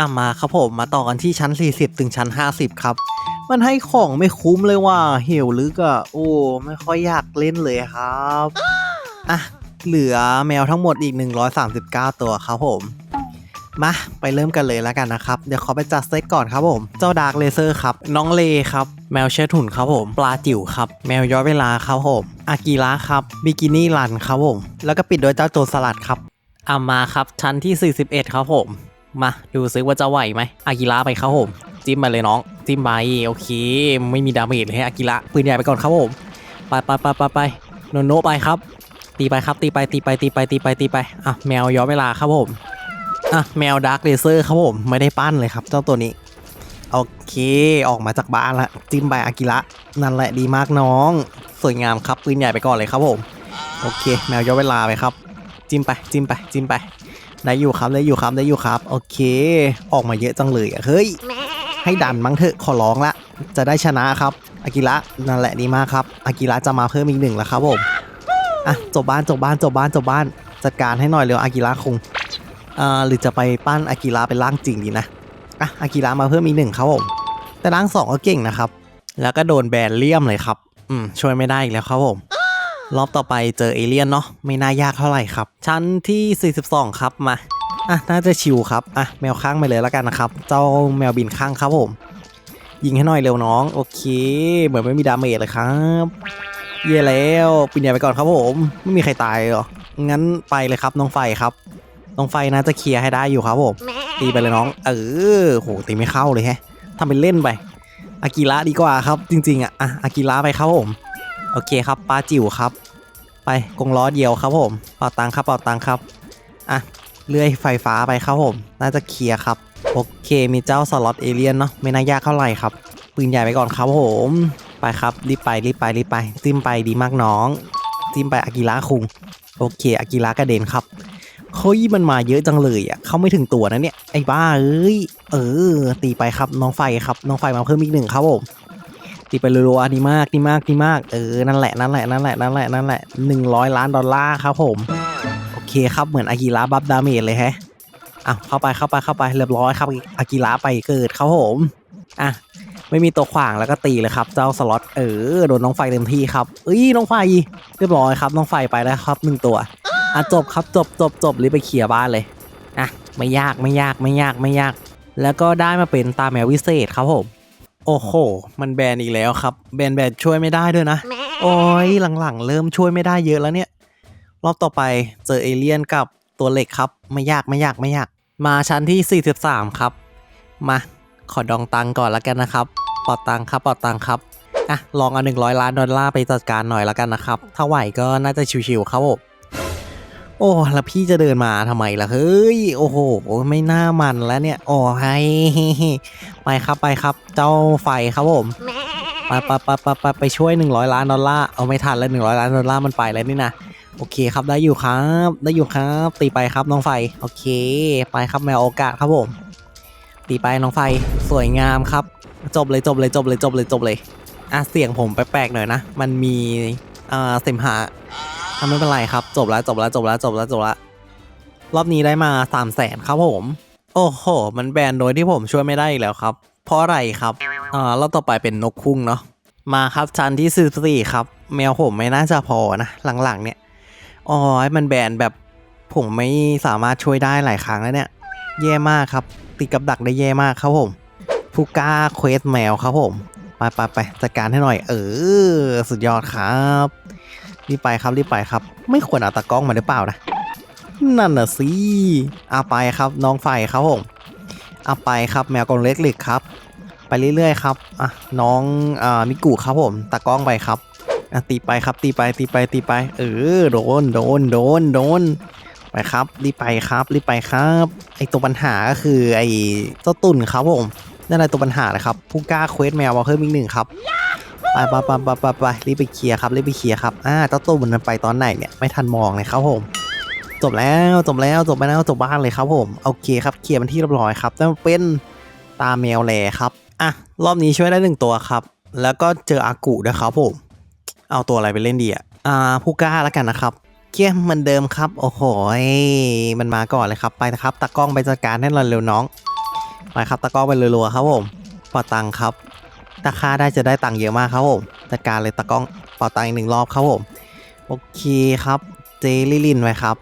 อะมาครับผมมาต่อกันที่ชั้น 40 ถึงชั้น 50 ครับ มันให้ของไม่คุ้มเลยว่าเหี่ยวลึกอะโอ้ไม่ค่อยอยากเล่นเลยครับอะเหลือแมวทั้งหมดอีก 139 ตัวครับผมมาไปเริ่มกันเลยแล้วกันนะครับ เดี๋ยวขอไปจัดเซตก่อนครับผม เจ้าดาร์กเลเซอร์ครับ น้องเลครับ แมวเชิดหุ่นครับผม ปลาจิ๋วครับ แมวย้อนเวลาครับผมอากิระครับบิกินี่รันครับผม แล้วก็ปิดโดยเจ้าโจรสลัดครับอามาครับชั้นที่ 41 ครับผม มาดูซิว่าจะไหวไหมอากิระไปครับผมจิ้มมาเลยน้องจิ้มไปโอเค ไม่มีดาเมจเลยให้อากิระปืนใหญ่ไปก่อนครับผมไปไปไปไปไปโนโนไปครับ ตีไปครับตีไปตีไปตีไปตีไปตีไปอะแมวย้อนเวลาครับผมอะแมวดาร์กเลเซอร์ครับผมไม่ได้ปั้นเลยครับ เจ้าตัวนี้โอเคออกมาจากบ้านละจิ้มใบอากิระนั่นแหละดีมากน้อง สวยงามครับปืนใหญ่ไปก่อนเลยครับผม โอเค แมวย้อนเวลาไปครับ จิ้มไปจิ้มไปจิ้มไป ได้อยู่ครับได้อยู่ครับได้อยู่ครับ โอเค ออกมาเยอะจังเลยอะเฮ้ย ให้ดันมั้งเถอะขอร้องละ จะได้ชนะครับอากิระนั่นแหละดีมากครับอากิระจะมาเพิ่มอีกหนึ่งแล้วครับผมอะจบบ้านจบบ้านจบบ้านจบบ้าน จัดการให้หน่อยเร็วอากิระคงอ่าหรือจะไปปั้นอากิระเป็นร่างจริงดีนะอะอากิระมาเพิ่มอีกหนึ่งครับผมแต่ร่างสองก็เก่งนะครับ แล้วก็โดนแบนเลี่ยมเลยครับ อืมช่วยไม่ได้อีกแล้วครับผม รอบต่อไปเจอเอเลี่ยนเนาะไม่น่ายากเท่าไหร่ครับ ชั้นที่ 42 ครับมาอะน่าจะชิวครับอะแมวข้างไปเลยแล้วกันนะครับ เจ้าแมวบินข้างครับผม ยิงให้หน่อยเร็วน้อง โอเค เหมือนไม่มีดาเมจเลยครับ เย่แล้วปินใหญ่ไปก่อนครับผมไม่มีใครตายหรองั้นไปเลยครับน้องไฟครับน้องไฟน่าจะเคลียร์ให้ได้อยู่ครับผมตีไปเลยน้อง เออโหตีไม่เข้าเลยแฮะทำเป็นเล่นไปอากิระดีกว่าครับ จริง ๆอะอะอากิระไปครับผม โอเคครับปลาจิ๋วครับ ไปกงล้อเดียวครับผมเป่าตังครับเป่าตังครับอะเลื่อยไฟฟ้าไปครับผม น่าจะเคลียร์ครับ โอเคมีเจ้าสล็อตเอเลียนเนาะไม่น่ายากเท่าไหร่ครับ ปืนใหญ่ไปก่อนครับผมไปครับรีบไปรีบไปรีบไปจิ้มไปดีมากน้องจิ้มไปอากิระคุงโอเคอากิระกระเด็นครับเฮ้ยมันมาเยอะจังเลยอะเข้าไม่ถึงตัวนะเนี่ยไอ้บ้าเอ้ยเออ ตีไปครับน้องไฟครับน้องไฟมาเพิ่มอีกหนึ่งครับผม ตีไปรัวๆดีมากดีมากดีมาก เออ นั่นแหละ นั่นแหละ นั่นแหละ นั่นแหละ นั่นแหละหนึ่งร้อยล้านดอลลาร์ครับผม โอเคครับ เหมือนอากิระบัฟดาเมจเลยแฮะอะเข้าไป เข้าไป เข้าไป เรียบร้อยครับ อากิระไปเกิดครับผม อะ ไม่มีตัวขวางแล้วก็ตีเลยครับ เจ้าสล็อต เออ โดนน้องไฟเต็มที่ครับเอ้ย น้องไฟ เรียบร้อยครับ น้องไฟไปแล้วครับหนึ่งตัว อะจบครับ จบจบจบรีบไปเคลียร์บ้านเลย อะ ไม่ยาก ไม่ยาก ไม่ยาก ไม่ยาก แล้วก็ได้มาเป็นตาแมววิเศษครับผม โอ้โห มันแบนอีกแล้วครับ แบนแบนช่วยไม่ได้ด้วยนะ โอ้ยหลังๆ เริ่มช่วยไม่ได้เยอะแล้วเนี่ย รอบต่อไปเจอเอเลี่ยนกับตัวเหล็กครับ ไม่ยากไม่ยากไม่ยาก มาชั้นที่ 43 ครับ มา ขอดองตังก่อนแล้วกันนะครับปอดตังครับปอดตังครับ อะ ลองเอา 100 ล้านดอลลาร์ไปจัดการหน่อยแล้วกันนะครับ ถ้าไหวก็น่าจะชิวๆครับผม โอ้แล้วพี่จะเดินมาทำไมล่ะเฮ้ยโอ้โหไม่น่ามันแล้วเนี่ยโอ้ให้ไปครับไปครับ เจ้าไฟครับผมไปไปไปไปไปไปช่วย 100 ล้านดอลลาร์เอาไม่ทันแล้ว100 ล้านดอลลาร์มันไปแล้วนี่นะโอเคครับได้อยู่ครับ ได้อยู่ครับ ตีไปครับน้องไฟโอเค ไปครับแมวโอกาสครับผม ตีไปน้องไฟสวยงามครับ จบเลยจบเลยจบเลยจบเลยจบเลยอะเสียงผมแปลกๆหน่อยนะ มันมีอ่าเสมหะ อะไม่เป็นไรครับ จบแล้วจบแล้วจบแล้วจบแล้วจบแล้วรอบนี้ได้มา3 0 0แสนครับผม โอ้โห มันแบนโดยที่ผมช่วยไม่ได้อีกแล้วครับ เพราะอะไรครับอ่ารอบต่อไปเป็นนกคุ้งเนาะมาครับชั้นที่44ครับ แมวผมไม่น่าจะพอนะ หลังๆ เนี่ยอ๋อมันแบนแบบผมไม่สามารถช่วยได้หลายครั้งแล้วเนี่ย แย่มากครับ ติดกับดักได้แย่มากครับผมผู้กล้าเควสแมวครับผม ไปไปไปจัดการให้หน่อย เออ สุดยอดครับ รีบไปครับรีบไปครับ ไม่ควรเอาตากล้องมาหรือเปล่านะ นั่นน่ะสิเอาไปครับน้องไฟครับผมเอาไปครับแมวกรงเล็กเหล็กครับ ไปเรื่อยๆครับอะน้องอ่ามิกุครับผมตากล้องไปครับอะตีไปครับตีไปตีไปตีไป เออโดนโดนโดนโดนไปครับรีบไปครับรีบไปครับไอตัวปัญหาก็คือไอเจ้าตุ่นครับผมนั่นแหละตัวปัญหาเลยครับผู้กล้าเควสแมวมาเพิ่มอีกหนึ่งครับ ไปไปไปไปไปไปรีบไปเคลียร์ครับรีบไปเคลียร์ครับอ่าเจ้าตุ่นมันไปตอนไหนเนี่ยไม่ทันมองเลยครับผมจบแล้วจบแล้วจบไปแล้วจบบ้านเลยครับผมโอเคครับเคลียร์มันที่เรียบร้อยครับนั่นเป็นตาแมวแลครับอะรอบนี้ช่วยได้หนึ่งตัวครับ แล้วก็เจออากุด้วยครับผม เอาตัวอะไรไปเล่นดีอะอ่าผู้กล้าแล้วกันนะครับเกียเหมือนเดิมครับ โอ้โหมันมาก่อนเลยครับไปนะครับตากล้องไปจัดการให้เราเร็วน้องไปครับตะกร้องไปรัวๆครับผมป่าตังครับ ถ้าค่าได้จะได้ตังค์เยอะมากครับผมจัดการเลยตะกร้องเป่าตังค์อีกหนึ่งรอบครับผม โอเคครับ เจลิลินไว้ครับ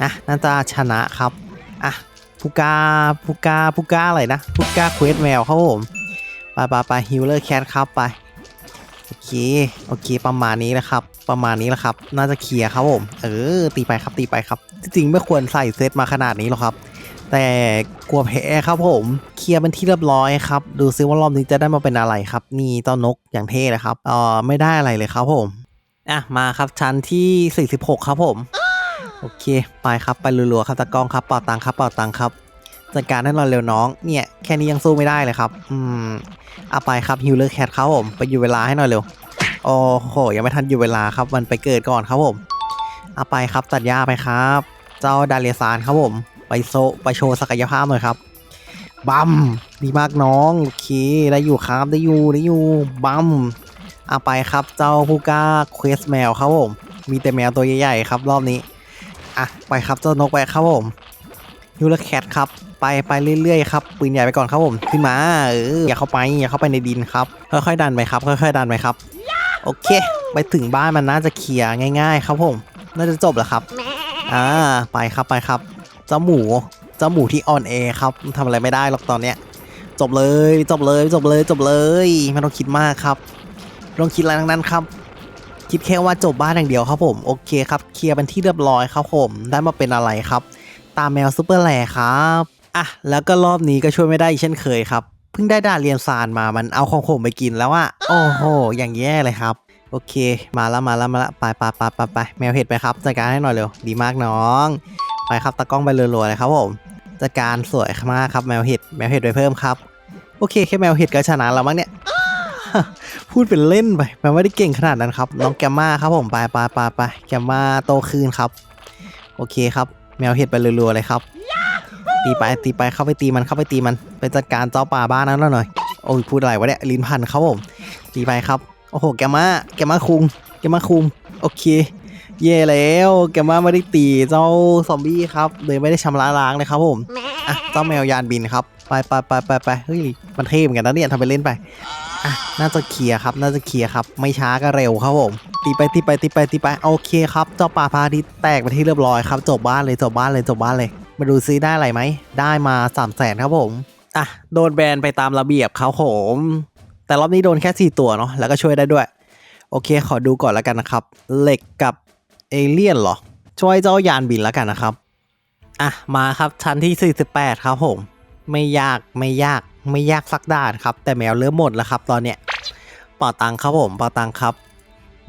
อะ น่าจะชนะครับ อะพูกาพูกาพูกาอะไรนะพูกาเควสแมวครับผมไปไปไปฮิลเลอร์แคทครับไป โอเค โอเค ประมาณนี้นะครับ ประมาณนี้แหละครับ น่าจะเคลียร์ครับผม เออ ตีไปครับ ตีไปครับ จริงๆไม่ควรใส่เซตมาขนาดนี้หรอกครับ แต่กลัวแพ้ครับผม เคลียร์เป็นที่เรียบร้อยครับ ดูซิว่ารอบนี้จะได้มาเป็นอะไรครับนี่เจ้านกอย่างเท่เลยครับเออไม่ได้อะไรเลยครับผมอะมาครับชั้นที่ 46 ครับผม โอเค ไปครับไปรัวๆครับตะกล้องครับเป่าตังค์ครับเป่าตังค์ครับจัดการให้เราเร็วน้องเนี่ยแค่นี้ยังสู้ไม่ได้เลยครับ อืมเอาไปครับฮิลเลอร์แคทครับผมไปอยู่เวลาให้หน่อยเร็วโอ้โหยังไม่ทันอยู่เวลาครับมันไปเกิดก่อนครับผมเอาไปครับตัดหญ้าไปครับ เจ้าดาเลียซานครับผม ไปโซไปโชว์ศักยภาพหน่อยครับบัมดีมากน้องโอเคได้อยู่ครับได้อยู่ได้อยู่บัมเอาไปครับเจ้าผู้กล้าเควสแมวครับผมมีแต่แมวตัวใหญ่ๆครับรอบนี้อะไปครับเจ้านกไปครับผมยูเลแคทครับไปไปเรื่อยๆครับปืนใหญ่ไปก่อนครับผมขึ้นมาเอออย่าเข้าไปอย่าเข้าไปในดินครับค่อยๆดันไปครับค่อยๆดันไปครับโอเค ไปถึงบ้านมันน่าจะเคลียร์ง่าย ๆ ครับผม น่าจะจบแล้วครับ อ่า ไปครับไปครับ จ้าหมูเจ้าหมูที่ออนแอร์ครับทำอะไรไม่ได้หรอกตอนเนี้ยจบเลยจบเลยจบเลยจบเลยไม่ต้องคิดมากครับไม่ต้องคิดอะไรทั้งนั้นครับคิดแค่ว่าจบบ้านอย่างเดียวครับผมโอเคครับเคลียร์เป็นที่เรียบร้อยครับผมได้มาเป็นอะไรครับ ตามแมวซูเปอร์แลครับอะแล้วก็รอบนี้ก็ช่วยไม่ได้เช่นเคยครับเพิ่งได้ดาเรียนซานมามันเอาของผมไปกินแล้วอะโอ้โหอย่างแย่เลยครับโอเค มาแล้วมาแล้วมาล้วไปไปไปไปไปแมวเห็ดไปครับจัดการให้หน่อยเร็วดีมากน้อง ไปครับตะกล้องไปรัวๆเลยครับผมจัดการสวยมากครับแมวเห็ดแมวเห็ดไปเพิ่มครับ โอเคแค่แมวเห็ดก็ชนะแล้วมั้งเนี่ยพูดเป็นเล่นไปแมวไม่ได้เก่งขนาดนั้นครับ น้องแกมมาครับผมไปไปไปไปแกมมาโตคืนครับ โอเคครับ แมวเห็ดไปรัวๆเลยครับ ตีไปตีไปเข้าไปตีมันเข้าไปตีมันไปจัดการเจ้าป่าบ้านนั้นแล้วหน่อยโอ้ยพูดอะไรวะเนี่ยลิ้นพันครับผมตีไปครับโอ้โหแกมมาแกมมาคุงแกมมาคุงโอเค เย่แล้วแกมมาไม่ได้ตีเจ้าซอมบี้ครับเลยไม่ได้ชำระล้างเลยครับผมอะเจ้าแมวยานบินครับไปไปไปไปไปเฮ้ยมันเท่เหมือนกันนะเนี่ยทำไปเล่นไปอะน่าจะเคลียร์ครับน่าจะเคลียร์ครับ ไม่ช้าก็เร็วครับผมตีไปตีไปตีไปตีไปโอเคครับเจ้าป่าพาทิตย์แตกไปที่เรียบร้อยครับจบบ้านเลยจบบ้านเลยจบบ้านเลย มาดูซิได้อะไรไหมได้มา3ามแสนครับผมอะโดนแบนไปตามระเบียบครับผมแต่รอบนี้โดนแค่ 4 ตัวเนาะแล้วก็ช่วยได้ด้วย โอเค ขอดูก่อนแล้วกันนะครับ เหล็กกับ เอเลี่ยนเหรอ ช่วยเจ้ายานบินแล้วกันนะครับ อะ มาครับชั้นที่ 48 ครับผม ไม่ยากไม่ยากไม่ยากสักด้านครับ แต่แมวเริ่มหมดแล้วครับ ตอนเนี้ยป่าตังครับผมป่าตังครับ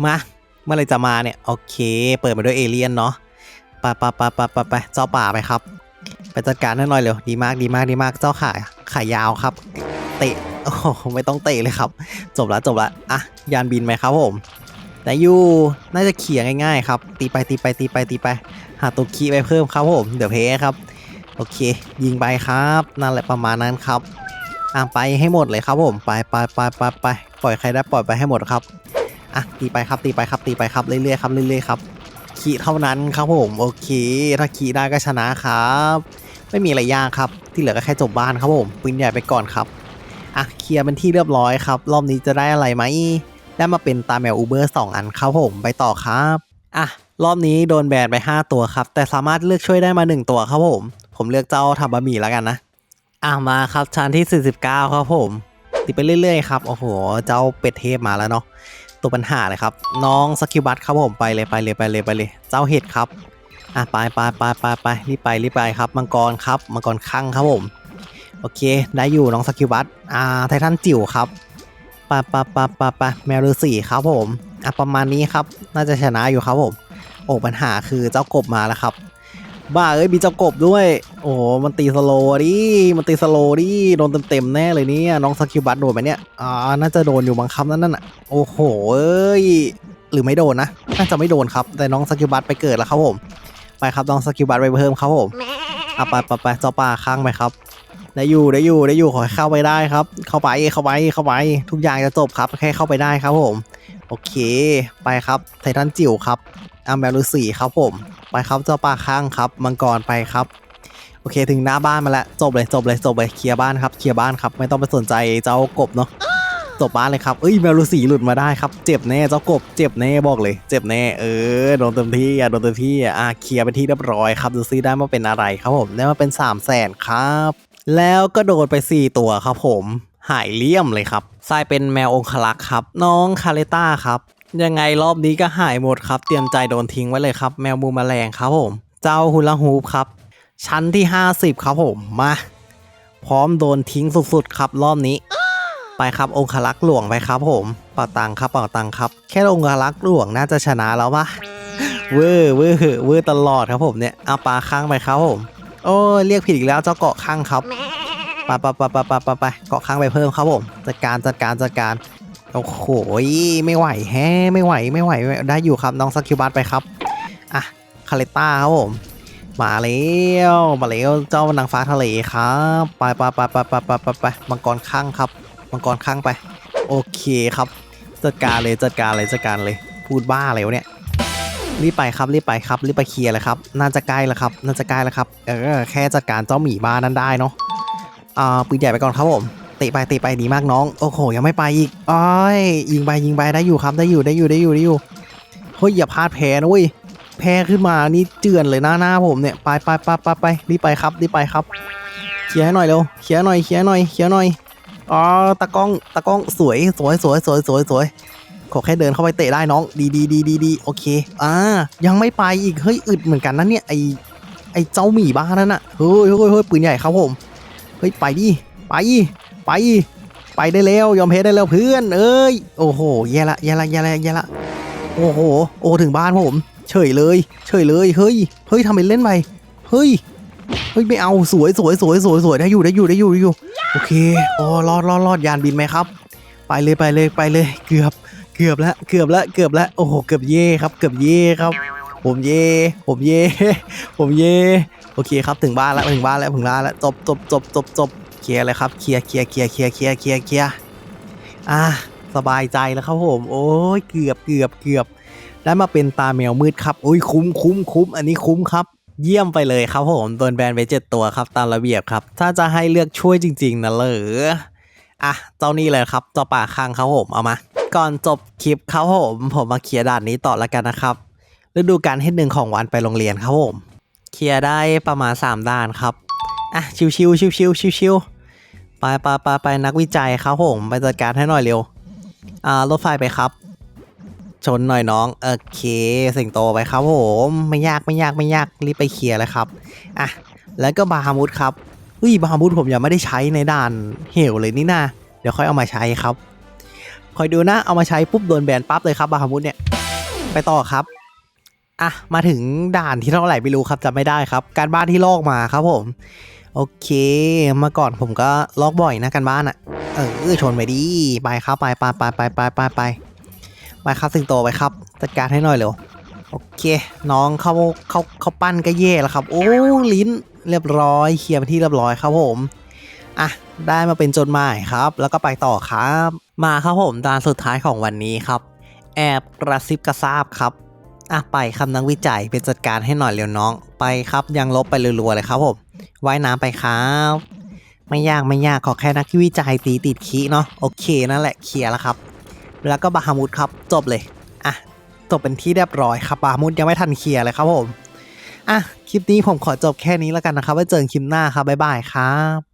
มาเมื่อไรจะมาเนี่ย โอเค เปิดมาด้วยเอเลี่ยนเนาะปไปไปไปไปไปเจ้าป่าไปครับ ไปจัดการให้หน่อยเร็วดีมากดีมากดีมากเจ้าขาขายาวครับ เตะโอ้ไม่ต้องเตะเลยครับ จบละจบละอะยานบินไหมครับผม แต่ยูน่าจะเขี่ยง่ายๆครับ ตีไปตีไปตีไปตีไป หาตัวคีไปเพิ่มครับผม เดี๋ยวเพครับ โอเค ยิงไปครับนั่นแหละประมาณนั้นครับอะไปให้หมดเลยครับผมไปไปไปไปไปปล่อยใครได้ปล่อยไปให้หมดครับอะตีไปครับตีไปครับตีไปครับเรื่อยๆครับเรื่อยๆครับคีเท่านั้นครับผมโอเค ถ้าคีได้ก็ชนะครับ ไม่มีอะไรยากครับ ที่เหลือก็แค่จบบ้านครับผมปืนใหญ่ไปก่อนครับอะเคลียร์เป็นที่เรียบร้อยครับ รอบนี้จะได้อะไรไหม ได้มาเป็นตาแมวอูเบอร์2อันครับผมไปต่อครับอะรอบนี้โดนแบนไป 5 ตัวครับ แต่สามารถเลือกช่วยได้มา 1 ตัวครับผม ผมเลือกเจ้าทำบะหมี่แล้วกันนะอะมาครับชั้นที่ 49 ครับผมติดไปเรื่อยๆครับโอ้โหเจ้าเป็ดเทพมาแล้วเนาะตัวปัญหาเลยครับ น้องสกิลบัตครับผมไปเลยไปเลยไปเลยไปเลย เจ้าเห็ดครับอะไปไปไปไปไปรีบไปรีบไปครับมังกรครับมังกรข้างครับผม โอเค ได้อยู่น้องสกิลบัตอ่าไททันจิ๋วครับ ปะปะปะปะปะแมวฤาษีครับผมอะประมาณนี้ครับ น่าจะชนะอยู่ครับผม โอ้ปัญหาคือเจ้ากบมาแล้วครับ บ้าเอ้ยมีเจ้ากบด้วย โอ้โหมันตีสโลดิมันตีสโลดิโดนเต็มๆแน่เลยเนี่ยน้องสกิลบัตโดนไหมเนี่ยอ่าน่าจะโดนอยู่บางคำนั่นน่ะโอ้โหเอ้ยหรือไม่โดนนะน่าจะไม่โดนครับ แต่น้องสกิลบัตไปเกิดแล้วครับผม ไปครับน้องสกิลบัตไปเพิ่มครับผมอะไปไปไปเจ้าป่าข้างไปครับ ได้อยู่ได้อยู่ได้อยู่ขอให้เข้าไปได้ครับ เข้าไปเข้าไปเข้าไป ทุกอย่างจะจบครับแค่เข้าไปได้ครับผม โอเคไปครับไททันจิ๋วครับอาแมลูสีครับผม ไปครับเจ้าป่าข้างครับมังกรไปครับโอเคถึงหน้าบ้านมาแล้วจบเลยจบเลยจบเลยเคลียร์บ้านครับเคลียร์บ้านครับไม่ต้องไปสนใจเจ้ากบเนาะจบบ้านเลยครับเอ้ยแมวลูสีหลุดมาได้ครับเจ็บแน่เจ้ากบเจ็บแน่บอกเลย เจ็บแน่เออโดนเต็มที่อะโดนเต็มที่อะเคลียร์ไปที่เรียบร้อยครับดูซิได้มาเป็นอะไรครับผมได้มาเป็น3 0 0แสนครับ แล้วก็โดนไป 4 ตัวครับผมหายเลี่ยมเลยครับทรายเป็นแมวองคลักษ์ครับ น้องคาเลต้าครับ ยังไงรอบนี้ก็หายหมดครับ เตรียมใจโดนทิ้งไว้เลยครับ แมวมูมแมลงครับผม เจ้าฮุลาฮูปครับ ชั้นที่ 50 ครับผมมา พร้อมโดนทิ้งสุดๆครับรอบนี้ ไปครับองคลักษ์หลวงไปครับผมเป่าตังครับเป่าตังครับ แค่องคลักษ์หลวงน่าจะชนะแล้วปะเวอร์เวอร์เวอร์ตลอดครับผมเนี่ยเอาปลาข้างไปครับผม โอ้เรียกผิดอีกแล้วเจ้าเกาะข้างครับไปไปไปไปไปไปเกาะข้างไปเพิ่มครับผมจัดการจัดการจัดการโอ้โหไม่ไหวแฮไม่ไหวไม่ไหวได้อยู่ครับน้องสกิลบัสไปครับอะคาเลต้าครับผมมาแล้วมาแล้วเจ้านางฟ้าทะเลครับไปไปไปไปไปไปไปมังกรข้างครับมังกรข้างไป โอเคครับ จัดการเลยจัดการเลยจัดการเลย พูดบ้าเลยวะเนี่ย รีบไปครับรีบไปครับรีบไปเคลียร์เลยครับ น่าจะใกล้แล้วครับ น่าจะใกล้แล้วครับเออแค่จัดการเจ้าหมีบ้านนั้นได้เนาะอ่าปืนใหญ่ไปก่อนครับผมเตะไปเตะไปดีมากน้องโอ้โหยังไม่ไปอีกอ้อยยิงไปยิงไปได้อยู่ครับได้อยู่ได้อยู่ได้อยู่ได้อยู่เฮ้ยอย่าพลาดแพ้นะเว้ยแพ้ขึ้นมานี่เจือนเลยหน้าหน้าผมเนี่ยไปไปไปไปไปรีบไปครับรีบไปครับเคลียร์ให้หน่อยเร็วเคลียร์หน่อยเคลียร์หน่อยเคลียร์หน่อยอ๋อตะกล้องตะกล้องสวยสวยสวยสวยสวยสวย ขอแค่เดินเข้าไปเตะได้น้อง ดีดีดีดีดีโอเคอ่ายังไม่ไปอีกเฮ้ยอึดเหมือนกันนะเนี่ยไอไอเจ้าหมีบ้านั่นน่ะเฮ้ยเฮ้ยเฮ้ยปืนใหญ่ครับผมเฮ้ยไปดิไปไป ไปได้แล้วยอมแพ้ได้แล้วเพื่อน เอ้ยโอ้โหแย่ละแย่ละแย่ละแย่ละโอ้โหโอ้ถึงบ้านผม เฉยเลย เฉยเลยเฮ้ยเฮ้ยทำเป็นเล่นไปเฮ้ยเฮ้ยไม่เอาสวยสวยสวยสวยสวยได้อยู่ได้อยู่ได้อยู่ได้อยู่โอเคโอ้รอดรอดรอดยานบินไหมครับ ไปเลยไปเลยไปเลยเกือบ เกือบแล้วเกือบแล้วเกือบแล้วโอ้โหเกือบเย่ครับ เกือบเย่ครับ ผมเย่ผมเย่ผมเย่โอเคครับถึงบ้านแล้วถึงบ้านแล้วถึงบ้านแล้วจบจบจบจบจบเคลียร์เลยครับเคลียร์เคลียร์เคลียร์เคลียร์เคลียร์เคลียร์เคลียร์อะสบายใจแล้วครับผม โอ้ยเกือบเกือบเกือบได้มาเป็นตาแมวมืดครับโอ้ยคุ้มคุ้มคุ้มอันนี้คุ้มครับเยี่ยมไปเลยครับผมโดนแบนไปเจ็ดตัวครับตามระเบียบครับ ถ้าจะให้เลือกช่วยจริง ๆนะเหรออะเจ้านี่เลยครับเจ้าป่าข้างครับผมเอามา ก่อนจบคลิปครับผมผมมาเคลียร์ด่านนี้ต่อแล้วกันนะครับฤดูกาลที่หนึ่งของวันไปโรงเรียนครับผมเคลียร์ได้ประมาณ 3ด้านครับอะชิวชิวชิวชิวชิวชิวๆไปไปไปไปนักวิจัยครับผมไปจัดการให้หน่อยเร็วอ่ารถไฟไปครับ ชนหน่อยน้องโอเคสิงโตไปครับผมไม่ยากไม่ยากไม่ยากรีบไปเคลียร์เลยครับอะแล้วก็บาฮามุดครับเฮ้ยบาฮามุดผมยังไม่ได้ใช้ในด่านเหวเลยนี่นาเดี๋ยวค่อยเอามาใช้ครับ คอยดูนะ เอามาใช้ปุ๊บโดนแบนปั๊บเลยครับบาฮามุดเนี่ย ไปต่อครับ อะ มาถึงด่านที่เท่าไหร่ไม่รู้ครับจำไม่ได้ครับ การบ้านที่ลอกมาครับผม โอเคเมื่อก่อนผมก็ลอกบ่อยนะการบ้านอะ่ะเออชนไปดีไปครับไปไปไปไปไปไปไปไปครับสิงโตไปครับ จัดการให้หน่อยเร็ว โอเค น้องเขาเขาเขาปั้นก็เย่แล้วครับ โอ้ลิ้นเรียบร้อยเคลียร์ไปที่เรียบร้อยครับผม อะ ได้มาเป็นจดหมายครับ แล้วก็ไปต่อครับ มาครับผมด่านสุดท้ายของวันนี้ครับ แอบกระซิบกระซาบครับอะไปคำนักวิจัยเป็นจัดการให้หน่อยเร็วน้อง ไปครับยังลบไปรัวๆเลยครับผมว่ายน้ำไปครับ ไม่ยากไม่ยากขอแค่นักวิจัยตีติดขีเนาะโอเคนั่นแหละเคลียร์แล้วครับ แล้วก็บาฮามุดครับจบเลยอะจบเป็นที่เรียบร้อยครับบาฮามุดยังไม่ทันเคลียร์เลยครับผมอะคลิปนี้ผมขอจบแค่นี้แล้วกันนะครับไว้เจอกันคลิปหน้าครับบ๊ายบายครับ